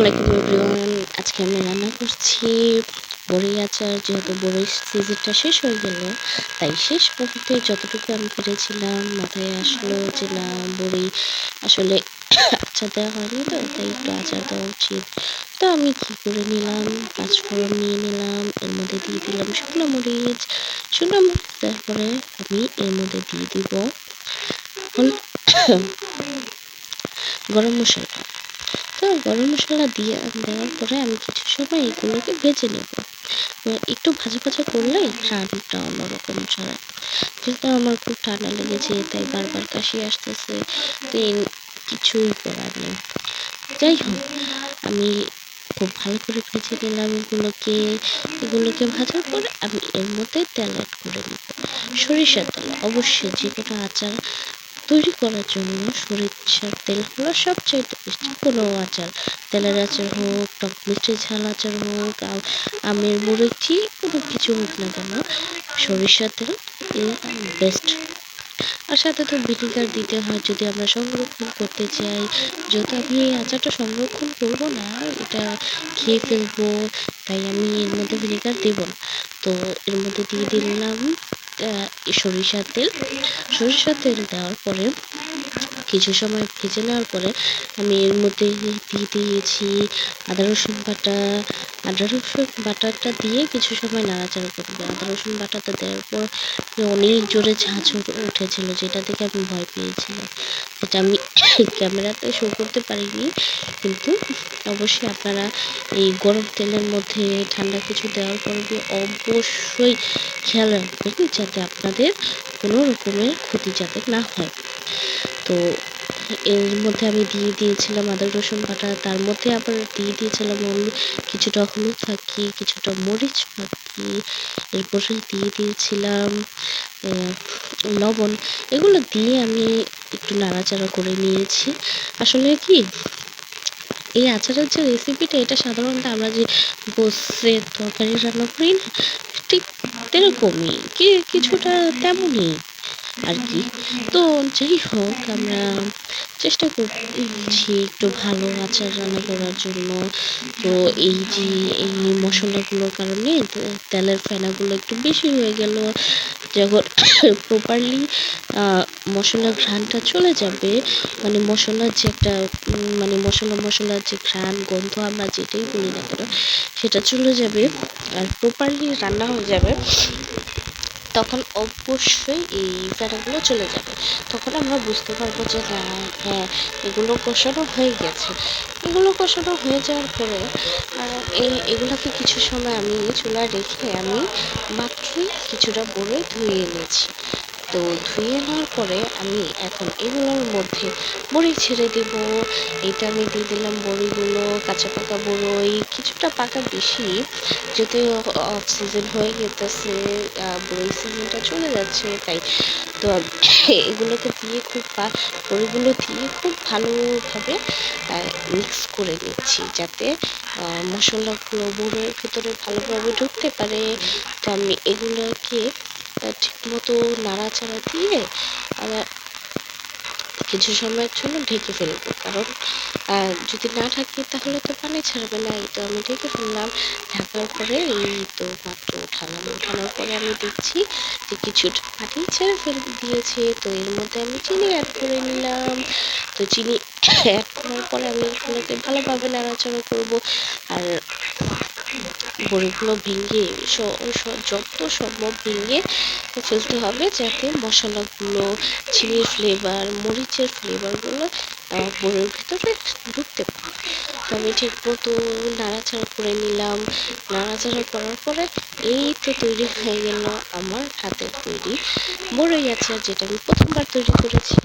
আলাইকুম এভরিওয়ান। আজকে আমি রান্না করছি বড়ি আচার, যেহেতু বড়ির সিজনটা শেষ হয়ে গেল, তাই শেষ মুহূর্তে যতটুকু আমি পেরেছিলাম, মাথায় আসলো যে না, বড়ি আসলে আচার দেওয়া হয়নি তো, তাই একটু আচার দেওয়া উচিত। তো আমি কি করে নিলাম? পাঁচফোড়ন নিয়ে নিলাম, এর মধ্যে দিয়ে দিলাম শুকনো মরিচ। শুকনো মরিচ দেওয়ার পরে আমি এর মধ্যে দিয়ে দিব গরম মশলা তো গরম মশলা দিয়ে দেওয়ার পরে আমি কিছু সময় এগুলোকে ভেজে নেব। একটু ভাজা ভাজা করলে ঘ্রাণটা অন্যরকম ছড়ায়। যেহেতু আমার খুব ঠান্ডা লেগেছে, তাই বারবার কাশি আসতেছে, তো কিছুই করার নেই। যাই হোক, আমি খুব ভালো করে ভেজে নিলাম এগুলোকে। এগুলোকে ভাজার পরে আমি এর মধ্যে তেল অ্যাড করে নেব। সরিষার তেল, অবশ্যই যে কোনো আচার তৈরি করার জন্য সরিষার তেল হলো সবচাইতে বেশি। কোনো আচার, তেলের আচার হোক, টক মিষ্টি ঝাল আচার হোক আমের মুরগি কোনো কিছু হোক না কেন, সরিষার তেল বেস্ট আর সাথে তো ভিনিগার দিতে হয়, যদি আমরা সংরক্ষণ করতে চাই। যেহেতু আমি এই আচারটা সংরক্ষণ করব না, এটা খেয়ে ফেলব, তাই আমি এর মধ্যে ভিনিগার দেব না। তো এর মধ্যে দিয়ে দিলাম সরিষার তেল। সরিষার তেল দেওয়ার পরে কিছু সময় ভেজে নেওয়ার পরে আমি এর মধ্যে দিয়ে দিয়েছি আদা, রসুন বাটা। আদা, রসুন বাটাটা দিয়ে কিছু সময় নাড়াচাড়া করবে। আদা, রসুন বাটাটা দেওয়ার পর অনেক জোরে ঝাঁঝ উঠেছিল, যেটা থেকে আমি ভয় পেয়েছিলাম। যেটা আমি ক্যামেরাতে শো করতে পারিনি, কিন্তু অবশ্যই আপনারা এই গরম তেলের মধ্যে ঠান্ডা কিছু দেওয়ার পরে অবশ্যই খেয়াল রাখবেন, যাতে আপনাদের কোনো রকমের ক্ষতি যাতে না হয়। তো এর মধ্যে আমি দিয়ে দিয়েছিলাম আদা, রসুন বাটা, তার মধ্যে আবার দিয়ে দিয়েছিলাম কিছুটা হলুদ ফাঁকি, কিছুটা মরিচ ফাঁকি, এরপরে দিয়ে দিয়েছিলাম লবণ। এগুলো দিয়ে আমি একটু নাড়াচাড়া করে নিয়েছি। আসলে কি, এই আচারের যে রেসিপিটা এটা সাধারণত আমরা যে গোসের তরকারি রান্না করি না ঠিক তেরকমই কি কিছুটা তেমনই। আর কি। তো যাই হোক আমরা চেষ্টা করছি একটু ভালো আচার রান্না করার জন্য। তো এই যে এই মশলাগুলোর কারণে তেলের ফেনাগুলো একটু বেশি হয়ে গেল। যখন প্রপারলি মশলার ঘ্রাণটা চলে যাবে মানে মশলার যে একটা মানে মশলা মশলার যে ঘ্রাণ, গন্ধ আমরা যেটাই বলি না কেন, সেটা চলে যাবে আর প্রপারলি রান্না হয়ে যাবে। তখন অবশ্যই এই ফেনাগুলো চলে যাবে। তখন আমরা বুঝতে পারব যে না হ্যাঁ এগুলো কষানো হয়ে গেছে। এগুলো কষানো হয়ে যাওয়ার পরে এই, এগুলোকে কিছু সময় আমি চুলায় রেখে আমি মাত্রই কিছুটা বড়ে ধুয়ে এনেছি তো ধুয়ে নেওয়ার পরে আমি এখন এগুলোর মধ্যে বড়ি ছেড়ে দেব। এটা আমি দিয়ে দিলাম বড়িগুলো, কাঁচা পাকা বড়ই, কিছুটা পাকা বেশি, যেহেতু অফ সিজন হয়ে গেতেছে বড়ি সিজনটা চলে যাচ্ছে, তাই তো এগুলোকে দিয়ে খুব বড়িগুলো দিয়ে খুব ভালোভাবে মিক্স করে নিচ্ছি যাতে মশলাগুলো বড়ির ভিতরে ভালোভাবে ঢুকতে পারে। তো আমি এগুলোকে ঠিকমতো নাড়াচাড়া দিয়ে আবার কিছু সময়ের জন্য ঢেকে ফেলব। কারণ যদি না ঢাকি তাহলে তো পানি ছাড়বে না, এই তো আমি ঢেকে ফেললাম। ঢাকার পরে এই তো মাত্র উঠালাম। উঠানোর পরে আমি দেখছি যে কিছুটা পানি ছেড়ে ফেলে, দিয়েছে। তো এর মধ্যে আমি চিনি অ্যাড করে নিলাম। তো চিনি অ্যাড করার পরে আমি এগুলোকে ভালোভাবে নাড়াচাড়া করব। আর বড়িগুলো ভেঙে যত সম্ভব ভেঙে ফেলতে হবে যাতে মশলাগুলো, চিনির ফ্লেভার মরিচের ফ্লেভারগুলো বড়ির ভিতরে ঢুকতে পারে। আমি ঠিক মতো নাড়াচাড়া করে নিলাম। নাড়াচাড়া করার পরে এই তো তৈরি হয়ে গেল আমার হাতের তৈরি বড়ই আচার যেটা আমি প্রথমবার তৈরি করেছি।